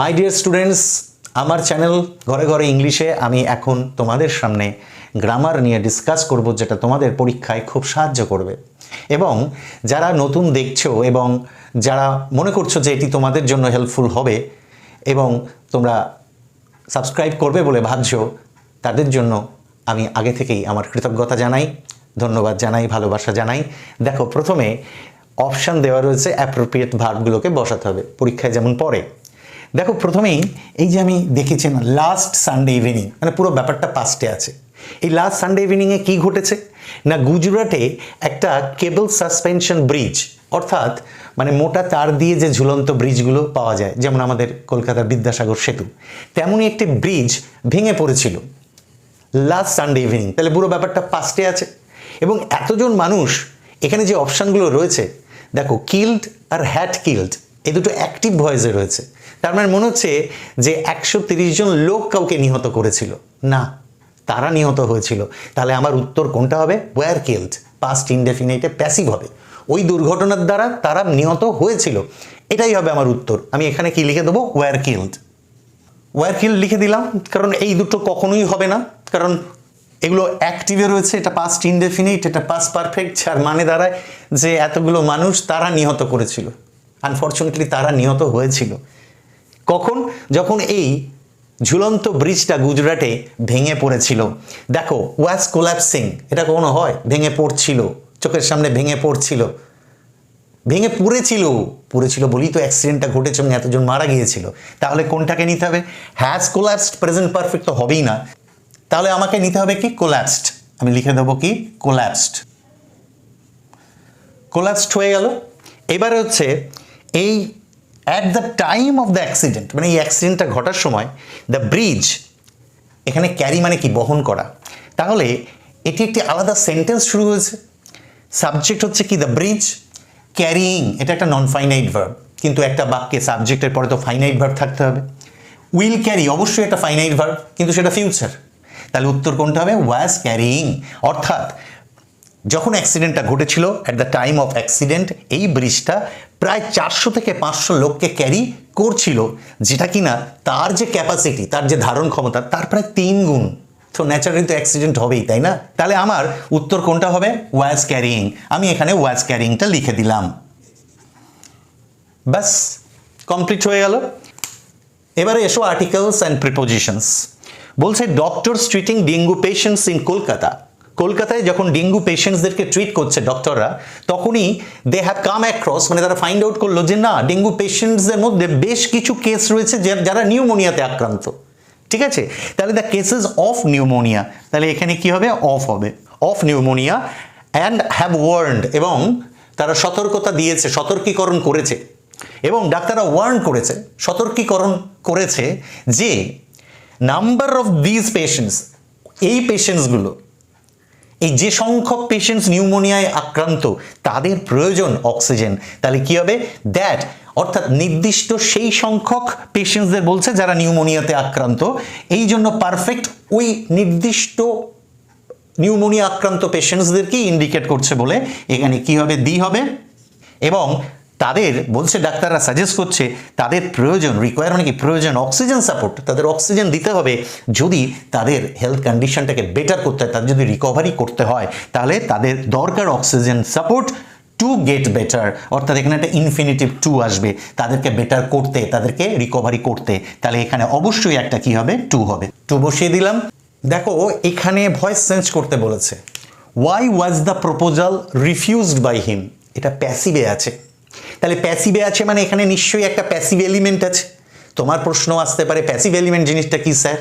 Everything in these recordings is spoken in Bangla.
মাই ডিয়ার স্টুডেন্টস আমার চ্যানেল ঘরে ঘরে ইংলিশে আমি এখন তোমাদের সামনে গ্রামার নিয়ে ডিসকাস করব যেটা তোমাদের পরীক্ষায় খুব সাহায্য করবে। এবং যারা নতুন দেখছ এবং যারা মনে করছ যে এটি তোমাদের জন্য হেল্পফুল হবে এবং তোমরা সাবস্ক্রাইব করবে বলে ভাবছ, তাদের জন্য আমি আগে থেকেই আমার কৃতজ্ঞতা জানাই, ধন্যবাদ জানাই, ভালোবাসা জানাই। দেখো, প্রথমে অপশান দেওয়া রয়েছে অ্যাপ্রোপ্রিয়েট ভার্বগুলোকে বসাতে হবে। পরীক্ষায় যেমন পড়ে দেখো, প্রথমেই এই যে আমি দেখেছি না লাস্ট সানডে ইভিনিং মানে পুরো ব্যাপারটা পাস্টে আছে। এই লাস্ট সানডে ইভিনিংয়ে কী ঘটেছে? না, গুজরাটে একটা কেবল সাসপেনশন ব্রিজ অর্থাৎ মানে মোটা তার দিয়ে যে ঝুলন্ত ব্রিজগুলো পাওয়া যায়, যেমন আমাদের কলকাতার বিদ্যাসাগর সেতু, তেমনই একটি ব্রিজ ভেঙে পড়েছিল লাস্ট সানডে ইভিনিং তাহলে পুরো ব্যাপারটা পাস্টে আছে। এবং এতজন মানুষ, এখানে যে অপশানগুলো রয়েছে, দেখো কিল্ড আর হ্যাট কিল্ড এই দুটো অ্যাক্টিভ ভয়েসে রয়েছে। তার মানে মনে হচ্ছে যে একশো জন লোক কাউকে নিহত করেছিল। না, তারা নিহত হয়েছিল। তাহলে আমার উত্তর কোনটা হবে? ওয়ার কিল্ড পাস্ট ইনডেফিনেটে প্যাসিভ হবে। ওই দুর্ঘটনার দ্বারা তারা নিহত হয়েছিল। এটাই হবে আমার উত্তর। আমি এখানে কি লিখে দেবো? ওয়ার কিল্ড ওয়ার কিল লিখে দিলাম, কারণ এই দুটো কখনোই হবে না। কারণ এগুলো অ্যাক্টিভে রয়েছে, এটা পাস্ট ইনডেফিনিট এটা পাস্ট পারফেক্ট যার মানে দাঁড়ায় যে এতগুলো মানুষ তারা নিহত করেছিল। আনফর্চুনেটলি তারা নিহত হয়েছিল। কখন? যখন এই ঝুলন্ত ব্রিজটা গুজরাটে ভেঙে পড়েছিল। দেখো ওয়াস কোল্যাপসিং এটা কখনো হয়? ভেঙে পড়ছিল, চোখের সামনে ভেঙে পড়ছিল। ভেঙে পড়েছিল পড়েছিল বলেই তো অ্যাক্সিডেন্টটা ঘটেছে এবং এতজন মারা গিয়েছিল। তাহলে কোনটাকে নিতে হবে? হ্যাজ কোল্যাপসড প্রেজেন্ট পারফেক্ট তো হবেই না। তাহলে আমাকে নিতে হবে কি? কোল্যাপসড আমি লিখে দেবো কি? কোল্যাপসড কোল্যাপসড হয়ে গেল। এবারে হচ্ছে, এই at the time of the accident মানে এই অ্যাক্সিডেন্টটা ঘটার সময় দ্য ব্রিজ এখানে ক্যারি মানে কি? বহন করা। তাহলে এটি একটি আলাদা সেন্টেন্স শুরু হয়েছে। সাবজেক্ট হচ্ছে কি? দ্য ব্রিজ ক্যারিং এটা একটা নন ফাইনাইট ভার্ব কিন্তু একটা বাক্যে সাবজেক্টের পরে তো ফাইনাইট ভার্ব থাকতে হবে। উইল ক্যারি অবশ্যই একটা ফাইনাইট ভার্ব কিন্তু সেটা ফিউচার তাহলে উত্তর কোনটা হবে? ওয়াজ ক্যারিং অর্থাৎ যখন অ্যাক্সিডেন্টটা ঘটেছিল at the time of accident এই ব্রিজটা প্রায় চারশো থেকে পাঁচশো লোককে ক্যারি করছিল, যেটা কিনা তার যে ক্যাপাসিটি তার যে ধারণ ক্ষমতা, তার প্রায় তিন গুণ। তো ন্যাচারালি তো অ্যাক্সিডেন্ট হবেই, তাই না? তাহলে আমার উত্তর কোনটা হবে? ওয়াজ ক্যারিং আমি এখানে ওয়াজ ক্যারিংটা লিখে দিলাম। ব্যাস কমপ্লিট হয়ে গেল। এবারে এসো আর্টিকেলস অ্যান্ড প্রিপোজিশনস বলছে doctors treating dengue patients in Kolkata কলকাতায় যখন ডেঙ্গু পেশেন্টসদেরকে ট্রিট করছে ডক্টররা তখনই দে হ্যাভ কাম অ্যাক্রস মানে তারা ফাইন্ড আউট করল যে না, ডেঙ্গু পেশেন্টসদের মধ্যে বেশ কিছু কেস রয়েছে যারা নিউমোনিয়াতে আক্রান্ত। ঠিক আছে? তাহলে দ্য কেসেস অফ নিউমোনিয়া তাহলে এখানে কি হবে? অফ হবে। Of pneumonia and have warned এবং তারা সতর্কতা দিয়েছে, সতর্কীকরণ করেছে। এবং ডাক্তাররা ওয়ার্ন করেছে, সতর্কীকরণ করেছে যে নাম্বার অফ দিজ পেশেন্টস এই পেশেন্টসগুলো এই যে সংখ্যক পেশেন্টস নিউমোনিয়ায় আক্রান্ত, তাদের প্রয়োজন অক্সিজেন। তাহলে কি হবে? দ্যাট অর্থাৎ নির্দিষ্ট সেই সংখ্যক পেশেন্টসদের বলছে যারা নিউমোনিয়াতে আক্রান্ত। এই জন্য পারফেক্ট ওই নির্দিষ্ট নিউমোনিয়া আক্রান্ত পেশেন্টসদেরকেই ইন্ডিকেট করছে বলে। এখানে কি হবে? দি হবে। এবং তাদের, বলছে ডাক্তাররা সাজেস্ট করছে, তাদের প্রয়োজন রিকোয়ার মানে কি? প্রয়োজন অক্সিজেন সাপোর্ট তাদের অক্সিজেন দিতে হবে। যদি তাদের হেলথ কন্ডিশনটাকে বেটার করতে হয়, তাদের যদি রিকভারি করতে হয়, তাহলে তাদের দরকার oxygen support to get better অর্থাৎ এখানে একটা ইনফিনিটিভ টু আসবে। তাদেরকে বেটার করতে, তাদেরকে রিকভারি করতে। তাহলে এখানে অবশ্যই একটা কি হবে? টু হবে। টু বসিয়ে দিলাম। দেখো, এখানে ভয়েস চেঞ্জ করতে বলেছে। Why was the proposal refused by him এটা প্যাসিভে আছে। তাহলে প্যাসিভে আছে মানে এখানে নিশ্চয়ই একটা প্যাসিভ এলিমেন্ট আছে। তোমার প্রশ্ন আসতে পারে প্যাসিভ এলিমেন্ট জিনিসটা কী স্যার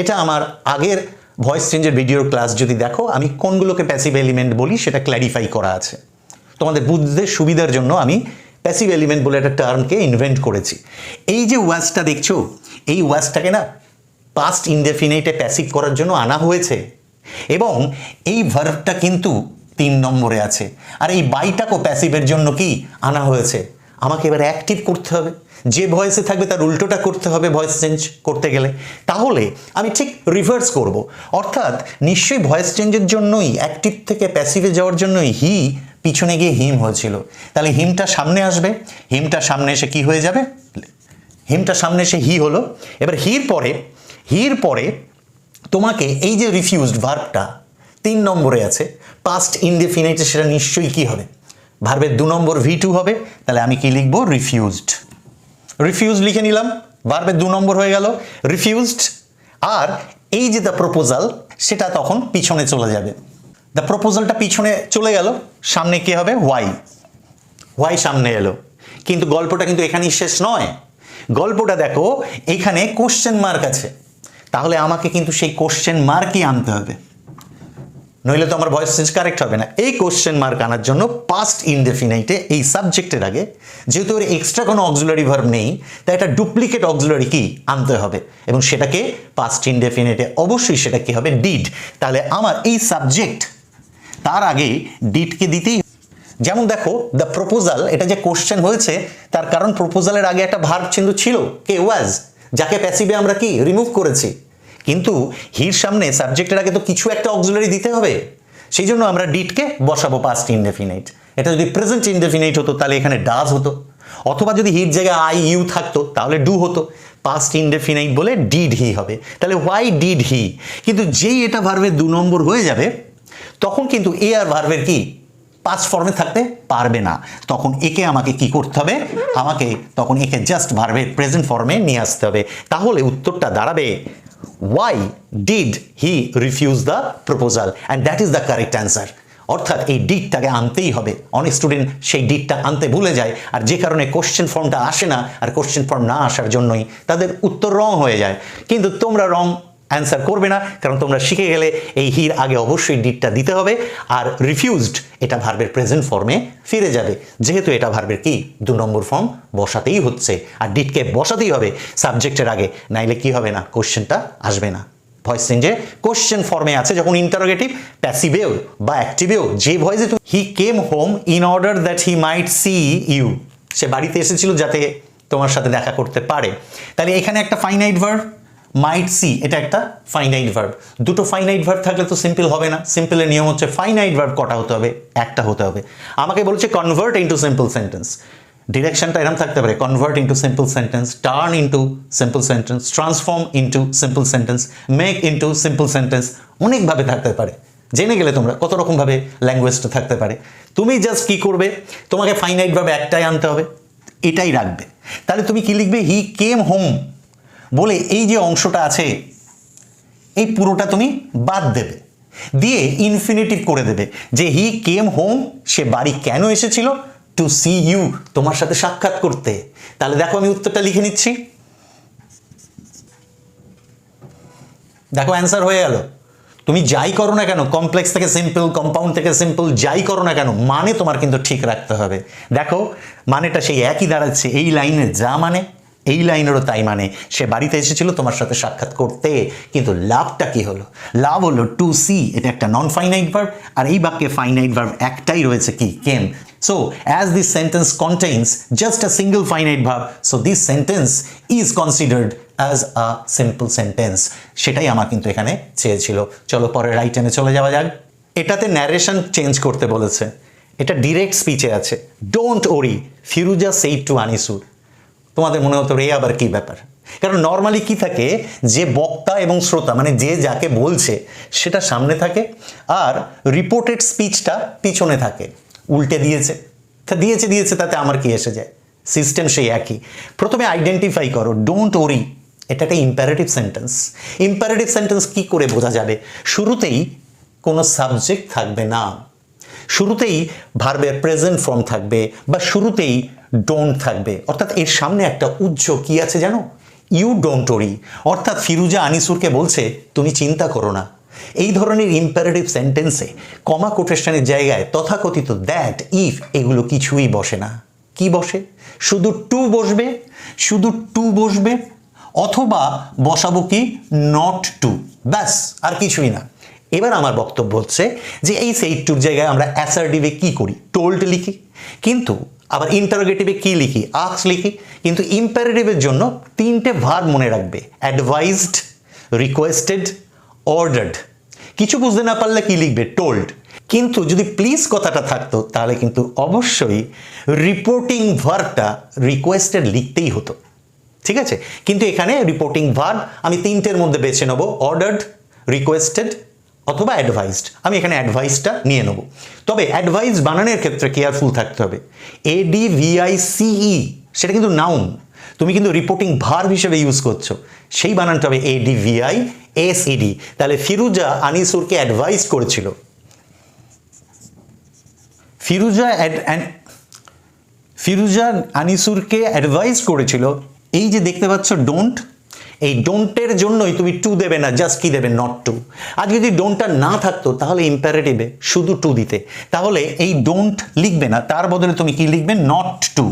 এটা আমার আগের ভয়েস চেঞ্জের ভিডিওর ক্লাস যদি দেখো, আমি কোনগুলোকে প্যাসিভ এলিমেন্ট বলি সেটা ক্ল্যারিফাই করা আছে। তোমাদের বুঝতে সুবিধার জন্য আমি প্যাসিভ এলিমেন্ট বলে একটা টার্মকে ইনভেন্ট করেছি। এই যে ওয়াজটা দেখছ, এই ওয়াজটাকে না পাস্ট ইনডেফিনেটে প্যাসিভ করার জন্য আনা হয়েছে। এবং এই ভার্বটা কিন্তু তিন নম্বরে আছে। আর এই বাইটাকও প্যাসিভের জন্য কি আনা হয়েছে? আমাকে এবার অ্যাক্টিভ করতে হবে। যে ভয়েসে থাকবে তার উল্টোটা করতে হবে ভয়েস চেঞ্জ করতে গেলে। তাহলে আমি ঠিক রিভার্স করব। অর্থাৎ নিশ্চয়ই ভয়েস চেঞ্জের জন্যই অ্যাক্টিভ থেকে প্যাসিভে যাওয়ার জন্যই হি পিছনে গিয়ে হিম হয়েছিল। তাহলে হিমটা সামনে আসবে। হিমটা সামনে এসে কি হয়ে যাবে? হিমটা সামনে এসে হি হলো। এবার হির পরে হির পরে তোমাকে এই যে রিফিউজড ভার্বটা তিন নম্বরে আছে। পাস্ট ইনডেফিনাইটে সেটা নিশ্চয়ই কি হবে? ভার্বের দু নম্বর ভি টু হবে, তাহলে আমি কি লিখব? রিফিউজড রিফিউজ লিখে নিলাম। ভার্বের দু নম্বর হয়ে গেল। রিফিউজড আর এই যে দ্য প্রপোজাল সেটা তখন পিছনে চলে যাবে। দ্য প্রপোজালটা পিছনে চলে গেল। সামনে কি হবে? ওয়াই ওয়াই সামনে এলো? কিন্তু গল্পটা কিন্তু এখানেই শেষ নয়। গল্পটা দেখো, এখানে কোশ্চেন মার্ক আছে। তাহলে আমাকে কিন্তু সেই কোশ্চেন মার্কই আনতে হবে। নইলে তো আমার ভয়েস চেঞ্জ কারেক্ট হবে না। এই কোশ্চেন মার্ক আনার জন্য পাস্ট ইনডেফিনাইটে এই সাবজেক্টের আগে যেহেতু ওর এক্সট্রা কোনো অক্সুলারি ভার্ব নেই, তাই একটা ডুপ্লিকেট অক্সুলারি কি আনতে হবে। এবং সেটাকে পাস্ট ইনডেফিনাইটে অবশ্যই সেটা কি হবে ডিড তাহলে আমার এই সাবজেক্ট তার আগে ডিডকে দিতেই যেমন দেখো দ্য প্রপোজাল এটা যে কোশ্চেন হয়েছে, তার কারণ প্রপোজালের আগে একটা ভার্ব চিহ্ন ছিল, কে ওয়াজ যাকে প্যাসিভে আমরা কি রিমুভ করেছি। কিন্তু হির সামনে সাবজেক্টের আগে তো কিছু একটা অক্সিলারি দিতে হবে। সেই জন্য আমরা ডিটকে বসাবো পাস্ট ইনডেফিনাইট এটা যদি প্রেজেন্ট ইনডেফিনাইট হতো, তাহলে এখানে ডাজ হতো। অথবা যদি হির জায়গায় আই ইউ থাকতো, তাহলে ডু হতো। পাস্ট ইনডেফিনাইট বলে ডিড হি হবে। তাহলে হোয়াই ডিড হি কিন্তু যেই এটা ভার্বের দু নম্বর হয়ে যাবে, তখন কিন্তু এ আর ভার্বের কি? পাঁচ ফর্মে থাকতে পারবে না। তখন একে আমাকে কি করতে হবে? আমাকে তখন একে জাস্ট ভার্বের প্রেজেন্ট ফর্মে নিয়ে আসতে হবে। তাহলে উত্তরটা দাঁড়াবে why did he refuse the proposal and that is the correct answer অর্থাৎ এই ডিটটাকে আনতেই হবে। অনেক স্টুডেন্ট সেই ডিটটা আনতে ভুলে যায় আর যে কারণে কোশ্চেন ফর্মটা আসে না আর কোশ্চেন ফর্ম না আসার জন্যই তাদের উত্তর রং হয়ে যায়। কিন্তু তোমরা রং অ্যান্সার করবে না, কারণ তোমরা শিখে গেলে এই হির আগে অবশ্যই ডিটটা দিতে হবে, আর রিফিউজড এটা ভার্বের প্রেজেন্ট ফর্মে ফিরে যাবে। যেহেতু এটা ভার্বের কি? দু নম্বর ফর্ম বসাতেই হচ্ছে, আর ডিটকে বসাতেই হবে সাবজেক্টের আগে, নাইলে কি হবে না? কোশ্চেনটা আসবে না। ভয়েস চেঞ্জে কোশ্চেন ফর্মে আছে যখন ইন্টারোগেটিভ প্যাসিভেও বা অ্যাক্টিভেও যে ভয়েসে তুমি he came home in order that he might see you সে বাড়িতে এসেছিল যাতে তোমার সাথে দেখা করতে পারে। তাহলে এখানে একটা ফাইনাইট ভার্ব মাইট সি এটা একটা ফাইনাইট ভার্ব দুটো ফাইনাইট ভার্ব থাকলে তো সিম্পল হবে না। সিম্পলের নিয়ম হচ্ছে ফাইনাইট ভার্ব কটা হতে হবে? একটা হতে হবে। আমাকে বলছে কনভার্ট ইন্টু সিম্পল সেন্টেন্স ডিরেকশনটা এরকম থাকতে পারে। Convert into simple sentence turn into simple sentence transform into simple sentence make into simple sentence অনেকভাবে থাকতে পারে। জেনে গেলে তোমরা কত রকমভাবে ল্যাঙ্গুয়েজটা থাকতে পারে। তুমি জাস্ট কি করবে? তোমাকে ফাইনাইট ভাবে একটাই আনতে হবে। এটাই রাখবে। তাহলে তুমি কি লিখবে? হি কেম হোম বলে এই যে অংশটা আছে, এই পুরোটা তুমি বাদ দেবে। দিয়ে ইনফিনিটিভ করে দেবে যে হি কেম হোম সে বাড়ি কেন এসেছিল? টু সি ইউ তোমার সাথে সাক্ষাৎ করতে। তাহলে দেখো আমি উত্তরটা লিখে নিচ্ছি। দেখো অ্যান্সার হয়ে গেল। তুমি যাই করো না কেন কমপ্লেক্স থেকে সিম্পল কম্পাউন্ড থেকে সিম্পল যাই করো না কেন মানে তোমার কিন্তু ঠিক রাখতে হবে। দেখো, মানেটা সেই একই দাঁড়াচ্ছে, এই লাইনে যা মানে এই লাইনেরও তাই মানে সে বাড়িতে এসেছিল তোমার সাথে সাক্ষাৎ করতে, কিন্তু লাভটা কি হলো? লাভ হলো টু সি এটা একটা নন ফাইনাইট ভার্ব আর এই বাক্যে ফাইনাইট ভার্ব একটাই রয়েছে কি? Came so as this sentence contains just a single finite verb so this sentence is considered as a simple sentence সেটাই আমার কিন্তু এখানে চেয়েছিল। চলো পরের আইটেমে চলে যাওয়া যাক। এটাতে ন্যারেশন চেঞ্জ করতে বলেছে। এটা ডিরেক্ট স্পিচে আছে। Don't worry ফিরুজা said to Anisur তোমাদের মনে হতো রে আবার কি ব্যাপার? কারণ নর্মালি কি থাকে, যে বক্তা এবং শ্রোতা মানে যে যাকে বলছে, সেটা সামনে থাকে আর রিপোর্টেড স্পিচটা পিছনে থাকে। উল্টে দিয়েছে। তা দিয়েছে দিয়েছে, তাতে আমার কি এসে যায়? সিস্টেম সেই একই। প্রথমে আইডেন্টিফাই করো ডোন্ট ওরি এটা একটা ইম্প্যারেটিভ সেন্টেন্স ইম্প্যারেটিভ সেন্টেন্স কি করে বোঝা যাবে? শুরুতেই কোনো সাবজেক্ট থাকবে না। শুরুতেই ভার্বের প্রেজেন্ট ফর্ম থাকবে বা শুরুতেই ডোন্ট থাকবে। অর্থাৎ এর সামনে একটা উজ্জ কি আছে জানো? ইউ ডোন্ট ওরি অর্থাৎ ফিরুজা আনিসুরকে বলছে, তুমি চিন্তা করো না। এই ধরনের ইম্পারেটিভ সেন্টেন্সে কমা কোটেশনের জায়গায় তথাকথিত দ্যাট ইফ এগুলো কিছুই বসে না। কি বসে? শুধু টু বসবে? শুধু টু বসবে? অথবা বসাবো কি? নট টু ব্যাস, আর কিছুই না। এবার আমার বক্তব্য হচ্ছে যে এই সেইট টুর জায়গায় আমরা অ্যাসার্টিভে কি করি? টোল্ড লিখি। কিন্তু আবার ইন্টারোগেটিভে কি লিখি? আক্স লিখি। কিন্তু ইম্পারেটিভের জন্য তিনটে ভার মনে রাখবে। অ্যাডভাইসড রিকোয়েস্টেড অর্ডার্ড কিছু বুঝতে না পারলে কি লিখবে? টোল্ড কিন্তু যদি প্লিজ কথাটা থাকতো, তাহলে কিন্তু অবশ্যই রিপোর্টিং ভার্বটা রিকোয়েস্টেড লিখতেই হতো। ঠিক আছে? কিন্তু এখানে রিপোর্টিং ভার্ব আমি তিনটের মধ্যে বেছে নেব। অর্ডার্ড রিকোয়েস্টেড অথবা অ্যাডভাইসড আমি এখানে অ্যাডভাইসটা নিয়ে নেব। তবে অ্যাডভাইস বানানোর ক্ষেত্রে কেয়ারফুল থাকতে হবে। এডি ভিআই সিই সেটা কিন্তু নাউন তুমি কিন্তু রিপোর্টিং ভার্ব হিসেবে ইউজ করছ। সেই বানানটা হবে এডি ভিআই এস ইডি তাহলে ফিরুজা আনিসুরকে অ্যাডভাইস করেছিল। ফিরুজা ফিরুজা আনিসুরকে অ্যাডভাইস করেছিল। এই যে দেখতে পাচ্ছ ডোন্ট এই ডোন্টের জন্যই তুমি টু দেবে না জাস্ট কি দেবে? নট টু আর যদি ডোন্টটা না থাকতো, তাহলে ইম্পারেটিভে শুধু টু দিতে। তাহলে এই ডোন্ট লিখবে না, তার বদলে তুমি কি লিখবে? নট টু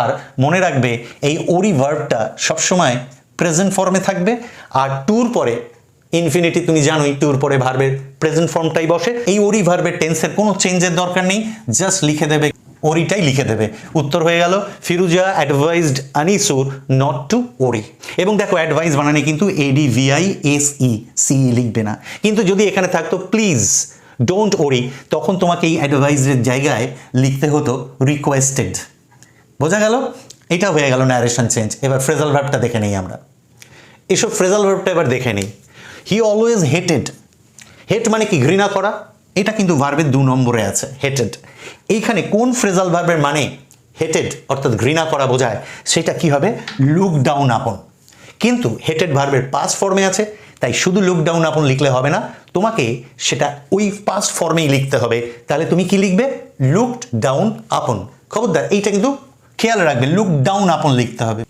আর মনে রাখবে, এই ওরি ভার্বটা সবসময় প্রেজেন্ট ফর্মে থাকবে, আর টুর পরে ইনফিনিটি তুমি জানোই টুর পরে ভার্বের প্রেজেন্ট ফর্মটাই বসে। এই ওরি ভার্বের টেন্সের কোনো চেঞ্জের দরকার নেই জাস্ট লিখে দেবে ওরিটাই লিখে দেবে। উত্তর হয়ে গেল, Firuza advised Anisur not to worry এবং দেখো অ্যাডভাইস বানানে কিন্তু এডি ভিআই এস ই সিই লিখবে না। কিন্তু যদি এখানে থাকতো প্লিজ ডোন্ট ওরি তখন তোমাকে এই অ্যাডভাইসের জায়গায় লিখতে হতো রিকোয়েস্টেড বোঝা গেল? এটা হয়ে গেল ন্যারেশন চেঞ্জ এবার ফ্রেজাল ভার্বটা দেখে নেই আমরা। এসব ফ্রেজাল ভার্বটা এবার দেখে নিই। হি অলওয়েজ হেটেড হেট মানে কি? ঘৃণা করা। এটা কিন্তু ভার্বের দু নম্বরে আছে হেটেড এইখানে কোন ফ্রেজাল ভার্বের মানে হেটেড অর্থাৎ ঘৃণা করা বোঝায়, সেটা কি হবে? লুক ডাউন আপন কিন্তু হেটেড ভার্বের পাস্ট ফর্মে আছে, তাই শুধু লুক ডাউন আপন লিখলে হবে না, তোমাকে সেটা ওই পাস্ট ফর্মেই লিখতে হবে। তাহলে তুমি কি লিখবে? লুকড ডাউন আপন খবরদার, এইটা কিন্তু খেয়াল রাখবে লুক ডাউন আপন লিখতে হবে।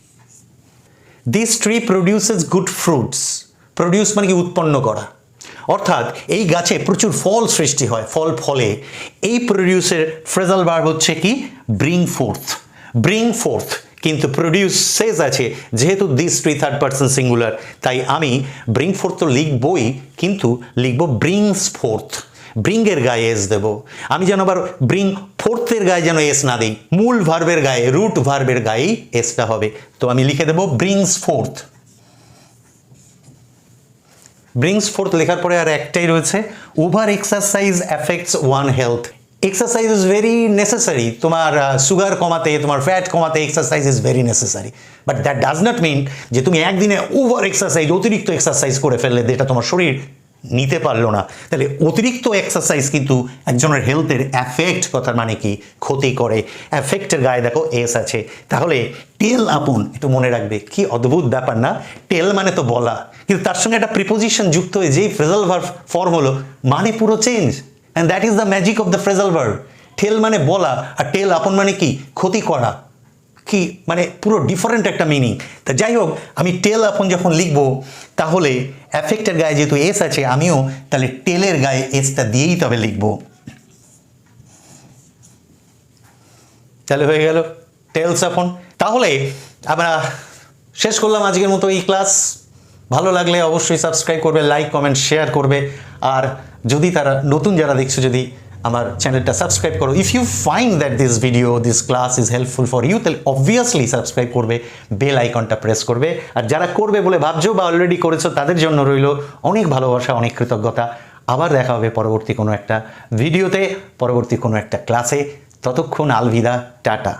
This tree produces good fruits produce মানে কি? উৎপন্ন করা। অর্থাৎ এই গাছে প্রচুর ফল সৃষ্টি হয়, ফল ফলে। এই প্রডিউসের ফ্রেজাল ভার্ব হচ্ছে কি? ব্রিং ফোর্থ ব্রিং ফোর্থ কিন্তু প্রডিউস সেজ আছে, যেহেতু this tree third person singular তাই আমি ব্রিং ফোর্থ তো লিখবই, কিন্তু লিখব ব্রিংস ফোর্থ ব্রিংয়ের গায়ে এস দেব। আমি যেন আবার ব্রিং ফোর্থের গায়ে যেন এস না দিই, মূল ভার্বের গায়ে রুট ভার্বের গায়েই এসটা হবে। তো আমি লিখে দেব ব্রিংস ফোর্থ ব্রিংস ফোর্থ লেখার পরে আর একটাই রয়েছে over exercise affects one health exercise is very necessary তোমার সুগার কমাতে, তোমার ফ্যাট কমাতে exercise is very necessary but that does not mean যে তুমি একদিনে ওভার এক্সারসাইজ অতিরিক্ত এক্সারসাইজ করে ফেললে যেটা তোমার শরীর নিতে পারল না। তাহলে অতিরিক্ত এক্সারসাইজ কিন্তু একজনের হেলথের অ্যাফেক্ট কথার মানে কি? ক্ষতি করে। অ্যাফেক্টের গায়ে দেখো এস আছে। তাহলে টেল আপন, একটু মনে রাখবে। কি অদ্ভুত ব্যাপার না? টেল মানে তো বলা। কিন্তু তার সঙ্গে একটা প্রিপোজিশন যুক্ত হয়ে যেই ফ্রেজাল ভার্ব ফর্ম হলো মানে পুরো change and that is the magic of the phrasal verb tell মানে বলা, আর টেল আপন মানে কি? ক্ষতি করা। কি মানে পুরো ডিফারেন্ট একটা মিনিং তা যাই হোক আমি টেল আপন যখন লিখব, তাহলে অ্যাফেক্টের গায়ে যেহেতু এস আছে, আমিও তাহলে টেলের গায়ে এসটা দিয়েই তবে লিখব। তাহলে হয়ে গেল টেলস আপন তাহলে আমরা শেষ করলাম আজকের মতো এই ক্লাস ভালো লাগলে অবশ্যই সাবস্ক্রাইব করবে লাইক কমেন্ট শেয়ার করবে। আর যদি তারা নতুন যারা দেখছ, যদি আমার চ্যানেলটা সাবস্ক্রাইব করো। If you find that this video this class is helpful for you তাহলে অবভিয়াসলি সাবস্ক্রাইব করবে বেল আইকনটা প্রেস করবে। আর যারা করবে বলে ভাবছ বা অলরেডি করেছ, তাদের জন্য রইল অনেক ভালোবাসা, অনেক কৃতজ্ঞতা। আবার দেখা হবে পরবর্তী কোনো একটা ভিডিওতে পরবর্তী কোনো একটা ক্লাসে ততক্ষণ আলভিদা, টাটা।